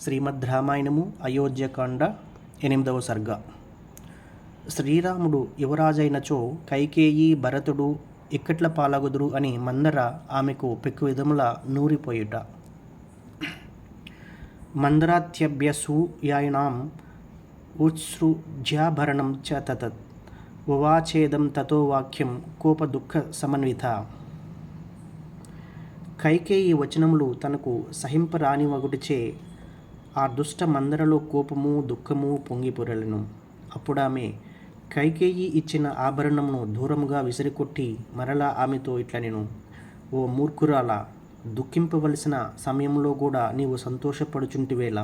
శ్రీమద్ రామాయణము అయోధ్యకాండ ఎనిమిదవ సర్గ. శ్రీరాముడు యువరాజైనచో కైకేయి భరతుడు ఇక్కట్ల పాలగుదురు అని మందర ఆమెకు పెక్కు విధముల నూరిపోయుట. మందరాత్యభ్యసూయాయినాం ఉత్సృజ్యాభరణం చ తతత్. ఉవాచేదం తతో వాక్యం కోప దుఃఖ సమన్విత. కైకేయి వచనములు తనకు సహింపరాని వగుటిచే ఆ దుష్ట మందరలో కోపము దుఃఖము పొంగిపొరలను. అప్పుడామె కైకేయి ఇచ్చిన ఆభరణమును దూరముగా విసిరికొట్టి మరలా ఆమెతో ఇట్లా నేను ఓ మూర్ఖురాల దుఃఖింపవలసిన సమయంలో కూడా నీవు సంతోషపడుచుంటివేళ.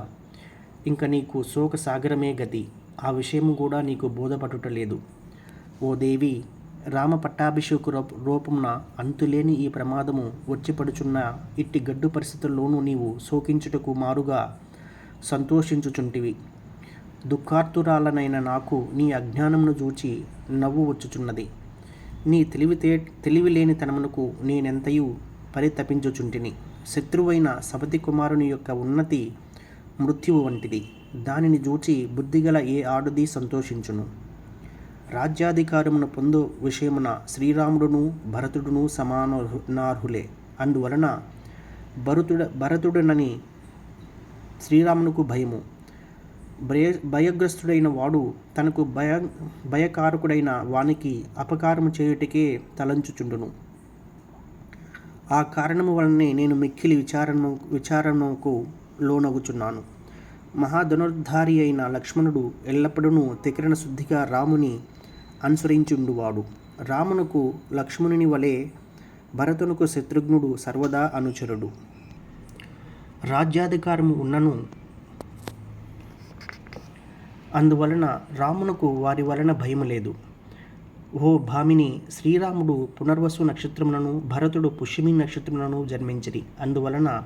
ఇంక నీకు శోక సాగరమే గతి ఆ విషయము కూడా నీకు బోధపడుటలేదు. ఓ దేవి రామ పట్టాభిషేకు రూపమున అంతులేని ఈ ప్రమాదము వచ్చిపడుచున్న ఇట్టి గడ్డు పరిస్థితుల్లోనూ నీవు శోకించుటకు మారుగా సంతోషించుచుంటివి. దుఃఖార్తురాలనైన నాకు నీ అజ్ఞానమును చూచి నవ్వు వచ్చుచున్నది. నీ తెలివితే తెలివిలేనితనమునకు నేనెంతయు పరితపించుచుంటిని. శత్రువైన సపతి కుమారుని యొక్క ఉన్నతి మృత్యువు వంటిది. దానిని చూచి బుద్ధిగల ఏ ఆడుది సంతోషించును. రాజ్యాధికారమును పొందు విషయమున శ్రీరాముడును భరతుడును సమానార్హులే అందువలన భరతుడ భరతుడనని శ్రీరామునకు భయము. భయ భయగ్రస్తుడైన వాడు తనకు భయ భయకారకుడైన వానికి అపకారము చేయుటకే తలంచుచుండును. ఆ కారణము వలనే నేను మిక్కిలి విచారణ విచారణకు లోనగుచున్నాను. మహాధనుర్ధారి అయిన లక్ష్మణుడు ఎల్లప్పుడూ తికరణ శుద్ధిగా రాముని అనుసరించుండువాడు. రామునకు లక్ష్మణుని వలె భరతునకు శత్రుఘ్నుడు సర్వదా అనుచరుడు. రాజ్యాధికారము ఉన్నను. అందువలన రామునకు వారి వలన భయము లేదు. ఓ భామిని శ్రీరాముడు పునర్వసు నక్షత్రములను భరతుడు పుష్యమి నక్షత్రములను జన్మించిరి. అందువలన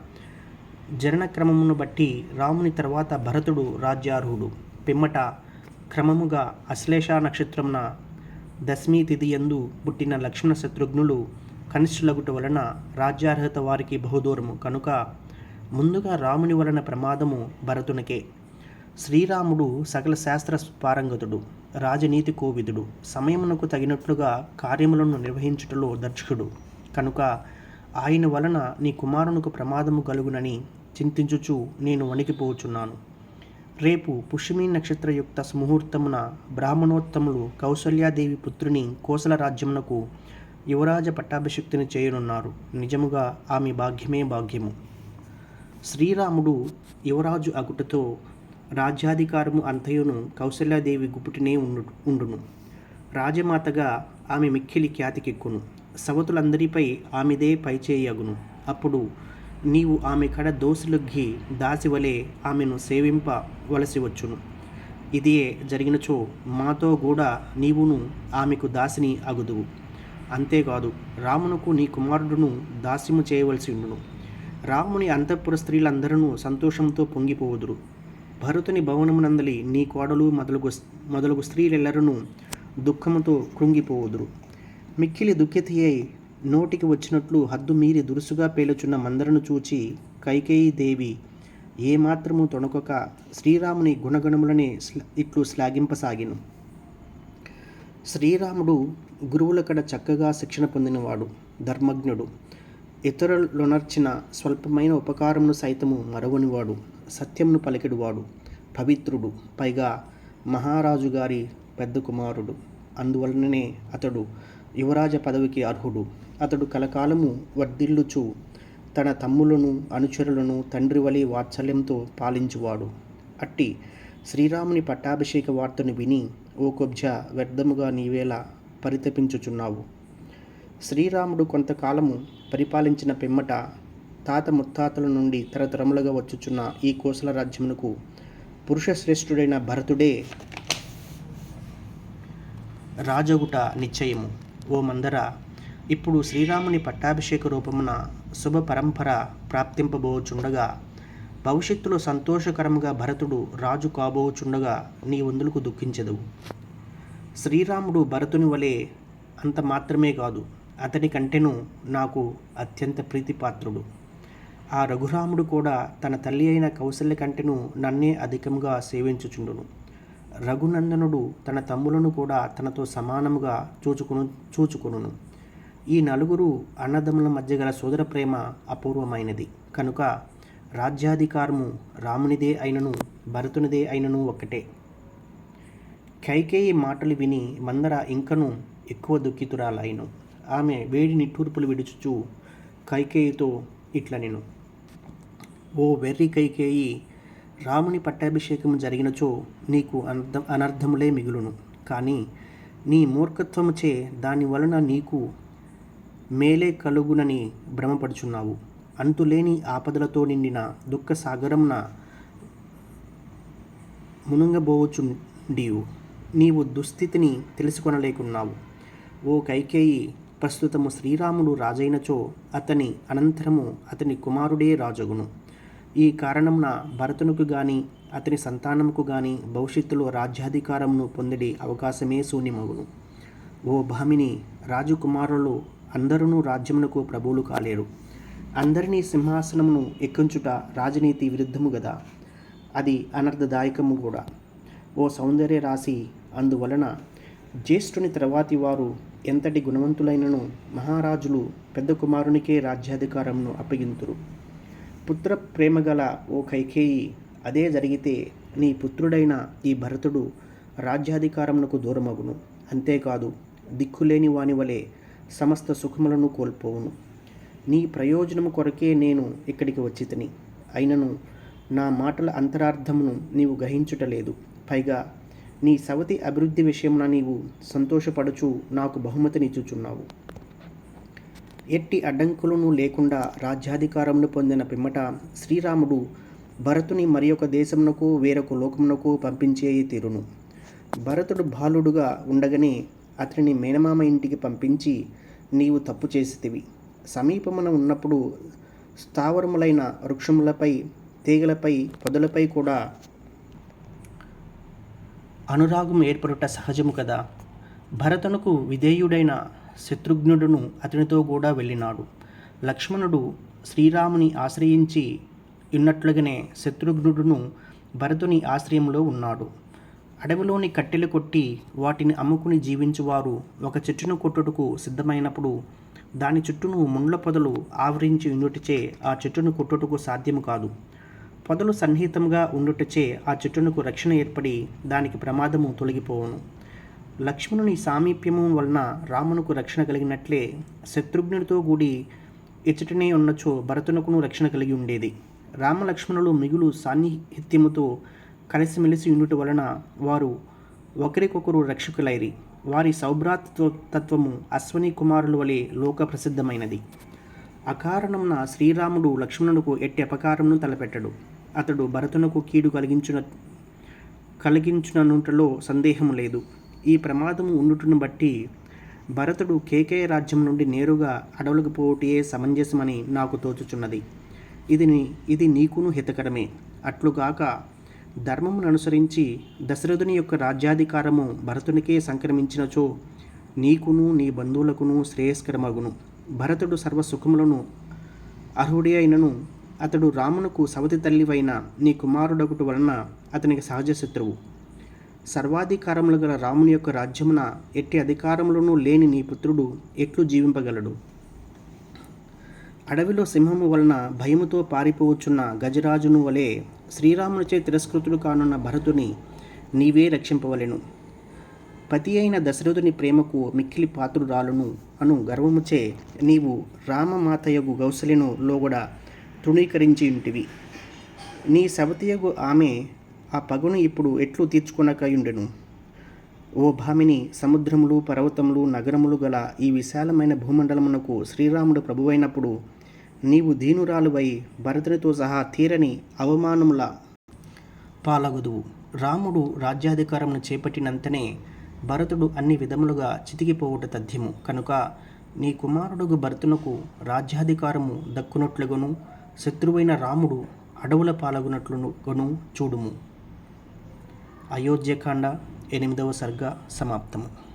జనన క్రమమును బట్టి రాముని తర్వాత భరతుడు రాజ్యార్హుడు పిమ్మట క్రమముగా అశ్లేష నక్షత్రమున దశమి తిథి యందు పుట్టిన లక్ష్మణ శత్రుఘ్నులు కనిష్ఠులగుట వలన రాజ్యార్హత వారికి బహుదూరము. కనుక ముందుగా రాముని వలన ప్రమాదము భరతునికే. శ్రీరాముడు సకల శాస్త్ర పారంగతుడు రాజనీతి కోవిదుడు సమయమునకు తగినట్లుగా కార్యములను నిర్వహించుటలో దర్శకుడు కనుక ఆయన వలన నీ కుమారునికి ప్రమాదము కలుగునని చింతించుచు నేను వణికిపోచున్నాను రేపు పుష్యమి నక్షత్రయుక్త ముహూర్తమున బ్రాహ్మణోత్తములు కౌసల్యాదేవి పుత్రుని కోసల రాజ్యమునకు యువరాజ పట్టాభిషిక్తిని చేయనున్నారు. నిజముగా ఆమె భాగ్యమే భాగ్యము. శ్రీరాముడు యువరాజు అగుటతో రాజ్యాధికారము అంతయును కౌశల్యాదేవి గుప్పుటినే ఉండు ఉండును. రాజమాతగా ఆమె మిక్కిలి ఖ్యాతికెక్కును. సవతులందరిపై ఆమెదే పైచేయగును. అప్పుడు నీవు ఆమె కడ దోసులొగ్గి దాసివలే ఆమెను సేవింపవలసి వచ్చును ఇదియే జరిగినచో మాతో కూడా నీవును ఆమెకు దాసిని అగుదువు. అంతేకాదు రామునకు నీ కుమారుడును దాస్యము చేయవలసి ఉండును. రాముని అంతఃపుర స్త్రీలందరూ సంతోషంతో పొంగిపోవుదురు. భరతుని భవనమునందలి నీ కోడలు మొదలగు మొదలగు స్త్రీలెల్లరూ దుఃఖముతో కృంగిపోవుదురు. మిక్కిలి దుఃఖితి అయి నోటికి వచ్చినట్లు హద్దు మీరి దురుసుగా పేలుచున్న మందరను చూచి కైకేయి దేవి ఏమాత్రము తొణకొక శ్రీరాముని గుణగణములనే ఇట్లు శ్లాఘింపసాగిను. శ్రీరాముడు గురువుల కడ చక్కగా శిక్షణ పొందినవాడు ధర్మజ్ఞుడు. ఇతరులొనర్చిన స్వల్పమైన ఉపకారమును సైతము మరవనివాడు సత్యమును పలికెడువాడు పవిత్రుడు పైగా మహారాజు గారి పెద్ద కుమారుడు. అందువలననే అతడు యువరాజ పదవికి అర్హుడు. అతడు కలకాలము వర్ధిల్లుచు తన తమ్ములను అనుచరులను తండ్రి వలి వాత్సల్యంతో పాలించువాడు. అట్టి శ్రీరాముని పట్టాభిషేక వార్తను విని ఓ కొబ్జ వ్యర్థముగా నీవేలా పరితపించుచున్నావు. శ్రీరాముడు కొంతకాలము పరిపాలించిన పిమ్మట తాత ముత్తాతల నుండి తరతరములుగా వచ్చుచున్న ఈ కోసల రాజ్యమునకు పురుష శ్రేష్ఠుడైన భరతుడే రాజగుట నిశ్చయము. ఓ మందర ఇప్పుడు శ్రీరాముని పట్టాభిషేక రూపమున శుభ పరంపర ప్రాప్తింపబోచుండగా భవిష్యత్తులో సంతోషకరముగా భరతుడు రాజు కాబోచుండగా నీ వందులకు దుఃఖించదు శ్రీరాముడు భరతుని వలె అంత మాత్రమే కాదు అతని కంటెను నాకు అత్యంత ప్రీతిపాత్రుడు. ఆ రఘురాముడు కూడా తన తల్లి అయిన కౌశల్య కంటెను నన్నే అధికంగా సేవించుచుండును. రఘునందనుడు తన తమ్ములను కూడా తనతో సమానముగా చూచుకును చూచుకును ఈ నలుగురు అన్నదమ్ముల మధ్య గల సోదర ప్రేమ అపూర్వమైనది. కనుక రాజ్యాధికారము రామునిదే అయినను భరతునిదే అయినను ఒక్కటే. కైకేయి మాటలు విని మందర ఇంకను ఎక్కువ దుఃఖితురాలైను. ఆమె వేడి నిట్టూర్పులు విడుచుచు కైకేయితో ఇట్ల నేను ఓ వెర్రి కైకేయి రాముని పట్టాభిషేకం జరిగినచో నీకు అనర్థం అనర్థములే మిగులును. కానీ నీ మూర్ఖత్వముచే దాని వలన నీకు మేలే కలుగునని భ్రమపడుచున్నావు. అంతులేని ఆపదలతో నిండిన దుఃఖ సాగరంన మునుంగబోచుండియు నీవు దుస్థితిని తెలుసుకొనలేకున్నావు. ఓ కైకేయి ప్రస్తుతము శ్రీరాముడు రాజైనచో అతని అనంతరము అతని కుమారుడే రాజగును. ఈ కారణంన భరతునకు గాని అతని సంతానముకు గాని భవిష్యత్తులో రాజ్యాధికారమును పొందడి అవకాశమే శూన్యమగును. ఓ భామిని రాజకుమారులు అందరూ రాజ్యమునకు ప్రభువులు కాలేరు. అందరినీ సింహాసనమును ఎక్కించుట రాజనీతి విరుద్ధము గదా? అది అనర్థదాయకము కూడా ఓ సౌందర్య రాశి అందువలన జ్యేష్ఠుని తర్వాతి వారు ఎంతటి గుణవంతులైనను మహారాజులు పెద్ద కుమారునికే రాజ్యాధికారమును అప్పగింతురు. పుత్ర ప్రేమగల ఓ కైకేయి అదే జరిగితే నీ పుత్రుడైన ఈ భరతుడు రాజ్యాధికారమునకు దూరమగును. అంతేకాదు దిక్కులేని వాని వలె సమస్త సుఖములను కోల్పోవును. నీ ప్రయోజనము కొరకే నేను ఇక్కడికి వచ్చితిని. అయినను నా మాటల అంతరార్థమును నీవు గ్రహించుటలేదు. పైగా నీ సవతి అభివృద్ధి విషయమున నీవు సంతోషపడుచు నాకు బహుమతినిచ్చుచున్నావు ఎట్టి అడ్డంకులను లేకుండా రాజ్యాధికారమును పొందిన పిమ్మట శ్రీరాముడు భరతుని మరి ఒక దేశమునకు వేరొక లోకమునకు పంపించే తీరును. భరతుడు బాలుడుగా ఉండగానే అతనిని మేనమామ ఇంటికి పంపించి నీవు తప్పు చేసితివి. సమీపమున ఉన్నప్పుడు స్థావరములైన వృక్షములపై తీగలపై పొదలపై కూడా అనురాగం ఏర్పడుట సహజము కదా? భరతునకు విధేయుడైన శత్రుఘ్నుడును అతనితో కూడా వెళ్ళినాడు. లక్ష్మణుడు శ్రీరాముని ఆశ్రయించి ఉన్నట్లుగానే శత్రుఘ్నుడును భరతుని ఆశ్రయంలో ఉన్నాడు. అడవిలోని కట్టెలు కొట్టి వాటిని అమ్ముకుని జీవించువారు ఒక చెట్టును కొట్టుటకు సిద్ధమైనప్పుడు దాని చుట్టూను ముండ్ల పొదలు ఆవరించి ఉండుటచే ఆ చెట్టును కొట్టుటకు సాధ్యము కాదు. పొదలు సన్నిహితంగా ఉండుటచే ఆ చెట్టునకు రక్షణ ఏర్పడి దానికి ప్రమాదము తొలగిపోవును. లక్ష్మణుని సామీప్యము వలన రామునకు రక్షణ కలిగినట్లే శత్రుఘ్నుడితో కూడి ఇచ్చటనే ఉన్నచో భరతునకును రక్షణ కలిగి ఉండేది. రామలక్ష్మణులు మిగులు సాన్నిహిత్యముతో కలిసిమెలిసి ఉండుట వలన వారు ఒకరికొకరు రక్షకులైరి. వారి సౌభ్రాతత్వ తత్వము అశ్వని కుమారుల వలె లోక ప్రసిద్ధమైనది. అకారణమున శ్రీరాముడు లక్ష్మణునకు ఎట్టి అపకారమును తలపెట్టడు. అతడు భరతునకు కీడు కలిగించున కలిగించుననుటలో సందేహము లేదు. ఈ ప్రమాదము ఉండుటను బట్టి భరతుడు కేకేయ రాజ్యం నుండి నేరుగా అడవులకు పోటీయే సమంజసమని నాకు తోచుచున్నది. ఇది ఇది నీకును హితకరమే. అట్లుగాక ధర్మమును అనుసరించి దశరథుని యొక్క రాజ్యాధికారము భరతునికే సంక్రమించినచో నీకును నీ బంధువులకును శ్రేయస్కరమగును. భరతుడు సర్వ సుఖములను అర్హుడి అయినను అతడు రామునకు సవతి తల్లివైన నీ కుమారుడొకటి వలన అతనికి సహజ శత్రువు. సర్వాధికారములు గల రాముని యొక్క రాజ్యమున ఎట్టి అధికారములను లేని నీ పుత్రుడు ఎట్లు జీవింపగలడు? అడవిలో సింహము వలన భయముతో పారిపోవచ్చున్న గజరాజును వలె శ్రీరామునిచే తిరస్కృతుడు కానున్న భరతుని నీవే రక్షింపవలెను. పతి అయిన దశరథుని ప్రేమకు మిక్కిలి పాత్రురాలును అను గర్వముచే నీవు రామమాతయగు గౌసలిను లోగడ తృణీకరించి ఉంటివి నీ సవతియగు ఆమె ఆ పగును ఇప్పుడు ఎట్లు తీర్చుకొనకయుండెను? ఓ భామిని సముద్రములు పర్వతములు నగరములు గల ఈ విశాలమైన భూమండలమునకు శ్రీరాముడు ప్రభువైనప్పుడు నీవు దీనురాలువై భరతునితో సహా తీరని అవమానముల పాలగుదువు. రాముడు రాజ్యాధికారమును చేపట్టినంతనే భరతుడు అన్ని విధములుగా చితికిపోవుట తథ్యము. కనుక నీ కుమారుడుగు భరతునకు రాజ్యాధికారము దక్కునట్లుగాను. శత్రువైన రాముడు అడవుల పాలగునట్లుగాను చూడుము. అయోధ్యకాండ ఎనిమిదవ సర్గ సమాప్తము.